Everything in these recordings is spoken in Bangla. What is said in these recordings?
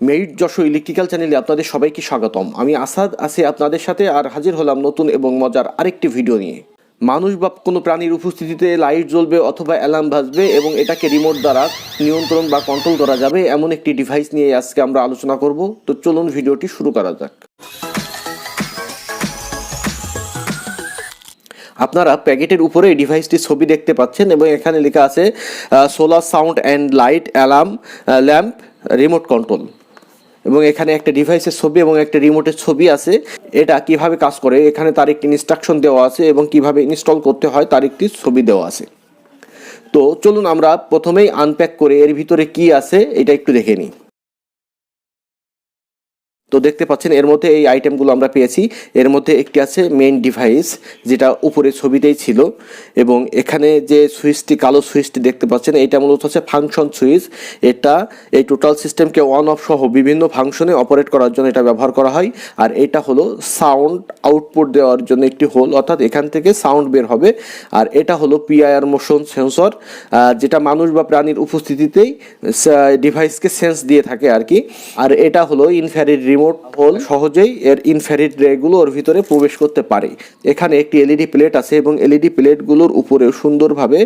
মেরিট যশো ইলেকট্রিক্যাল চ্যানেলে আপনাদের সবাইকে স্বাগতম। আমি আসাদ, আছি আপনাদের সাথে আর হাজির হলাম নতুন এবং মজার আরেকটি ভিডিও নিয়ে। মানুষ বা কোনো প্রাণীর উপস্থিতিতে লাইট জ্বলবে অথবা অ্যালার্ম বাজবে এবং এটাকে রিমোট দ্বারা নিয়ন্ত্রণ বা কন্ট্রোল করা যাবে এমন একটি ডিভাইস নিয়ে আজকে আমরা আলোচনা করব। তো চলুন ভিডিওটি শুরু করা যাক। আপনারা প্যাকেটের উপরে এই ডিভাইসটির ছবি দেখতে পাচ্ছেন এবং এখানে লেখা আছে solar sound and light alarm lamp remote control এবং এখানে একটা ডিভাইসের ছবি এবং একটা রিমোটের ছবি আছে। এটা কীভাবে কাজ করে, এখানে তার একটি ইনস্ট্রাকশন দেওয়া আছে এবং কীভাবে ইনস্টল করতে হয় তার একটি ছবি দেওয়া আছে। তো চলুন আমরা প্রথমেই আনপ্যাক করে এর ভিতরে কি আছে, এটা একটু দেখে নিই। তো দেখতে পাচ্ছেন, এর মধ্যে এই আইটেমগুলো আমরা পেয়েছি। এর মধ্যে একটি আছে মেইন ডিভাইস যেটা উপরে ছবিতেই ছিল। এবং এখানে যে সুইচটি, কালো সুইচটি দেখতে পাচ্ছেন, এটা মূলত হচ্ছে ফাংশন সুইচ। এটা এই টোটাল সিস্টেমকে অন অফ সহ বিভিন্ন ফাংশনে অপারেট করার জন্য এটা ব্যবহার করা হয়। আর এটা হলো সাউন্ড আউটপুট দেওয়ার জন্য একটি হোল অর্থাৎ এখান থেকে সাউন্ড বের হবে। আর এটা হলো পিআইআর মোশন সেন্সর যেটা মানুষ বা প্রাণীর উপস্থিতিতেই ডিভাইসকে সেন্স দিয়ে থাকে আর কি। আর এটা হলো ইনফ্যারিড রিমোট হোল সহজেই এর ইনফ্যারিড রেগুলো ওর ভিতরে প্রবেশ করতে পারে। এখানে একটি এলইডি প্লেট আছে এবং এলইডি প্লেটগুলোর উপরে সুন্দরভাবে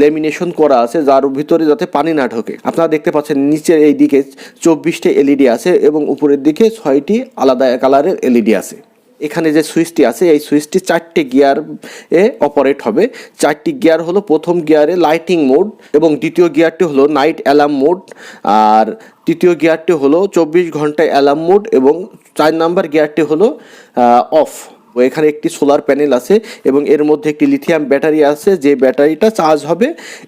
লেমিনেশন করা আছে যার ভিতরে যাতে পানি না ঢোকে। আপনারা দেখতে পাচ্ছেন নিচের এই দিকে চব্বিশটি এলইডি আছে এবং উপরের দিকে ছয়টি আলাদা কালারের এলইডি আছে। এখানে যে সুইচটি আছে, এই সুইচটি চারটি গিয়ার এ অপারেট হবে। চারটি গিয়ার হলো প্রথম গিয়ারে লাইটিং মোড এবং দ্বিতীয় গিয়ারটি হলো নাইট অ্যালার্ম মোড আর তৃতীয় গিয়ারটি হলো চব্বিশ ঘণ্টা অ্যালার্ম মোড এবং চার নাম্বার গিয়ারটি হলো অফ এখানে একটি সোলার প্যানেল আছে এবং এর মধ্যে একটি লিথিয়াম ব্যাটারি আছে, যে ব্যাটারিটা চার্জ হবে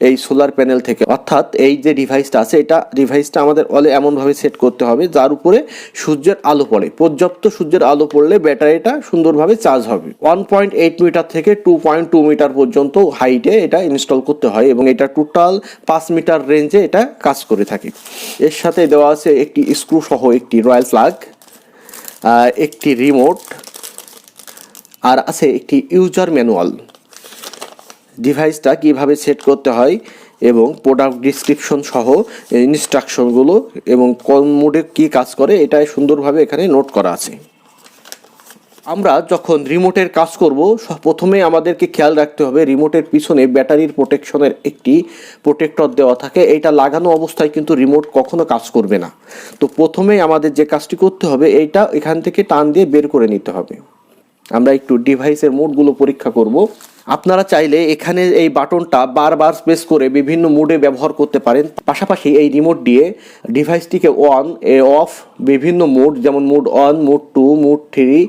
এই সোলার প্যানেল থেকে। অর্থাৎ এই যে ডিভাইসটা আছে, এটা ডিভাইসটা আমাদের অলে এমনভাবে সেট করতে হবে, যার উপরে সূর্যের আলো পড়ে। পর্যাপ্ত সূর্যের আলো পড়লে ব্যাটারিটা সুন্দরভাবে চার্জ হবে। ওয়ান পয়েন্ট এইট মিটার থেকে টু পয়েন্ট টু মিটার পর্যন্ত হাইটে এটা ইনস্টল করতে হয় এবং এটা টোটাল পাঁচ মিটার রেঞ্জে এটা কাজ করে থাকে। এর সাথে দেওয়া আছে একটি স্ক্রু সহ একটি রয়্যাল প্লাগ একটি রিমোট আর আছে একটি ইউজার ম্যানুয়াল। ডিভাইসটা কীভাবে সেট করতে হয় এবং প্রোডাক্ট ডিসক্রিপশন সহ ইনস্ট্রাকশনগুলো এবং কোন মোডে কী কাজ করে এটা সুন্দরভাবে এখানে নোট করা আছে। আমরা যখন রিমোটের কাজ করব প্রথমে আমাদেরকে খেয়াল রাখতে হবে রিমোটের পিছনে ব্যাটারির প্রোটেকশনের একটি প্রোটেক্টর দেওয়া থাকে। এইটা লাগানো অবস্থায় কিন্তু রিমোট কখনো কাজ করবে না। তো প্রথমেই আমাদের যে কাজটি করতে হবে, এইটা এখান থেকে টান দিয়ে বের করে নিতে হবে। আমরা একটু ডিভাইসের মোডগুলো পরীক্ষা করব। আপনারা চাইলে এখানে এই বাটনটা বারবার প্রেস করে বিভিন্ন মোডে ব্যবহার করতে পারেন। পাশাপাশি এই রিমোট দিয়ে ডিভাইসটিকে অন এ অফ বিভিন্ন মোড যেমন mode on mode two mode three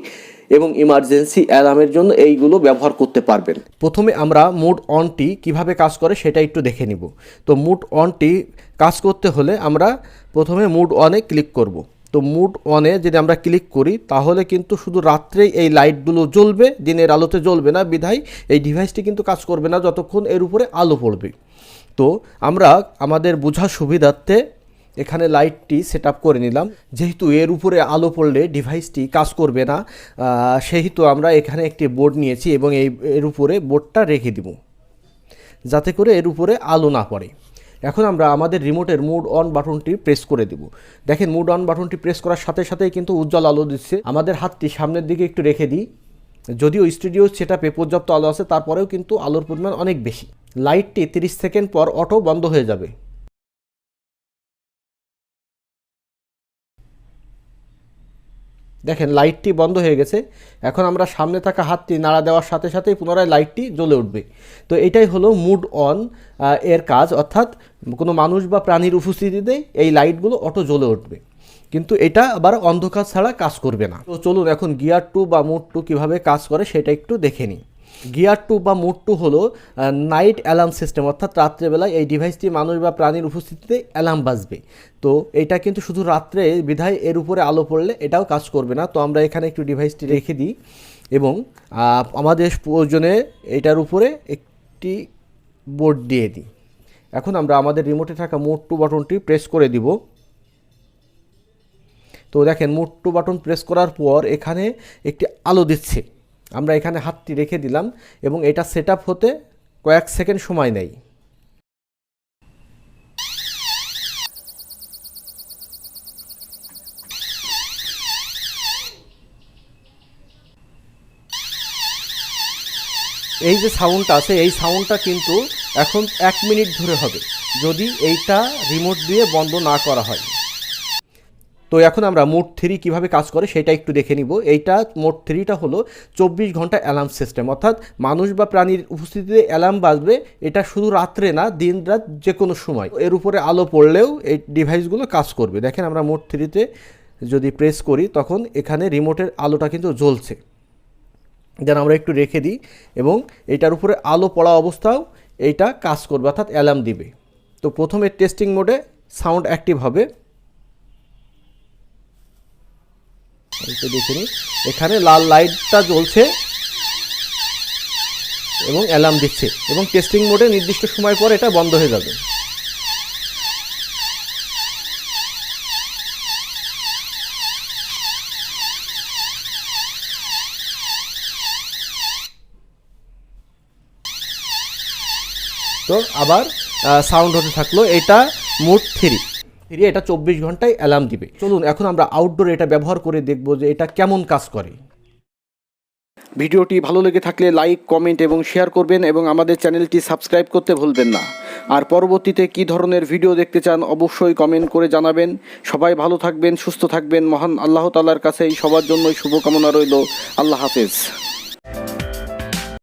এবং ইমার্জেন্সি অ্যালার্মের জন্য এইগুলো ব্যবহার করতে পারবেন। প্রথমে আমরা মুড অনটি কীভাবে কাজ করে সেটা একটু দেখে নিব। তো মুড অনটি কাজ করতে হলে আমরা প্রথমে মুড অনে ক্লিক করব। তো মুড অনে যদি আমরা ক্লিক করি, তাহলে কিন্তু শুধু রাত্রেই এই লাইটগুলো জ্বলবে, দিনের আলোতে জ্বলবে না, বিধায় এই ডিভাইসটি কিন্তু কাজ করবে না যতক্ষণ এর উপরে আলো পড়বে। তো আমরা আমাদের বোঝার সুবিধার্থে এখানে লাইটটি সেট করে নিলাম। যেহেতু এর উপরে আলো পড়লে ডিভাইসটি কাজ করবে না সেহেতু আমরা এখানে একটি বোর্ড নিয়েছি এবং এই, এর উপরে বোর্ডটা রেখে দিব। যাতে করে এর উপরে আলো না পড়ে। এখন আমরা আমাদের রিমোটের মুড অন বাটনটি প্রেস করে দেব। দেখেন মুড অন বাটনটি প্রেস করার সাথে সাথেই কিন্তু উজ্জ্বল আলো দিচ্ছে। আমাদের হাতটি সামনের দিকে একটু রেখে দিই। যদিও স্টুডিও সেটাপে পর্যাপ্ত আলো আছে, তারপরেও কিন্তু আলোর পরিমাণ অনেক বেশি। লাইটটি তিরিশ সেকেন্ড পর অটো বন্ধ হয়ে যাবে। দেখেন, লাইটটি বন্ধ হয়ে গেছে। এখন আমরা সামনে থাকা হাতটি নাড়া দেওয়ার সাথে সাথেই পুনরায় লাইটটি জ্বলে উঠবে। তো এটাই হলো মুড অন এর কাজ। অর্থাৎ কোনো মানুষ বা প্রাণীর উপস্থিতিতে এই লাইটগুলো অটো জ্বলে উঠবে। কিন্তু এটা আবার অন্ধকার ছাড়া কাজ করবে না। তো চলুন এখন গিয়ার টু বা মুড টু কীভাবে কাজ করে সেটা একটু দেখে নিই। গিয়ার টু বা মোড টু হলো নাইট অ্যালার্ম সিস্টেম অর্থাৎ রাত্রেবেলায় এই ডিভাইসটি মানুষ বা প্রাণীর উপস্থিতিতে অ্যালার্ম বাজবে। তো এটা কিন্তু শুধু রাত্রে বিধায় এর উপরে আলো পড়লে এটাও কাজ করবে না। তো আমরা এখানে একটু ডিভাইসটি রেখে দিই এবং আমাদের প্রয়োজনে এটার উপরে একটি বোর্ড দিয়ে দিই। এখন আমরা আমাদের রিমোটে থাকা মোড টু বাটনটি প্রেস করে দিব। তো দেখেন, মোড টু বাটন প্রেস করার পর এখানে একটি আলো দিচ্ছে। আমরা এখানে হাতটি রেখে দিলাম এবং এটা সেট হতে কয়েক সেকেন্ড সময় নেয়। এই যে সাউন্ডটা আছে, এই সাউন্ডটা কিন্তু এখন এক মিনিট ধরে হবে, যদি এইটা রিমোট দিয়ে বন্ধ না করা হয়। তো এখন আমরা মোড থ্রি কীভাবে কাজ করে সেটা একটু দেখে নিব। এইটা মোড থ্রিটা হলো চব্বিশ ঘণ্টা অ্যালার্ম সিস্টেম অর্থাৎ মানুষ বা প্রাণীর উপস্থিতিতে অ্যালার্ম বাজবে, এটা শুধু রাত্রে না দিন রাত যে কোনো সময়। এর উপরে আলো পড়লেও এই ডিভাইসগুলো কাজ করবে। দেখেন আমরা মোড থ্রিতে যদি প্রেস করি, তখন এখানে রিমোটের আলোটা কিন্তু জ্বলছে। যেন আমরা একটু রেখে দিই, এবং এটার উপরে আলো পড়া অবস্থাও এইটা কাজ করবে, অর্থাৎ অ্যালার্ম দিবে। তো প্রথমে টেস্টিং মোডে সাউন্ড অ্যাক্টিভ হবে। একটু দেখে নিই এখানে লাল লাইটটা জ্বলছে এবং অ্যালার্ম দিচ্ছে এবং টেস্টিং মোডে নির্দিষ্ট সময় পর এটা বন্ধ হয়ে যাবে। তো আবার সাউন্ড হতে থাকল, এটা মোড থ্রি। থ্রি এটা চব্বিশ ঘন্টায় অ্যালার্ম দিবে। চলুন, এখন আমরা আউটডোর এটা ব্যবহার করে দেখব যে এটা কেমন কাজ করে। ভিডিওটি ভালো লেগে থাকলে লাইক কমেন্ট এবং শেয়ার করবেন এবং আমাদের চ্যানেলটি সাবস্ক্রাইব করতে ভুলবেন না। আর পরবর্তীতে কী ধরনের ভিডিও দেখতে চান অবশ্যই কমেন্ট করে জানাবেন। সবাই ভালো থাকবেন, সুস্থ থাকবেন। মহান আল্লাহ তালার কাছে এই সবার জন্যই শুভকামনা রইল। আল্লাহ হাফেজ।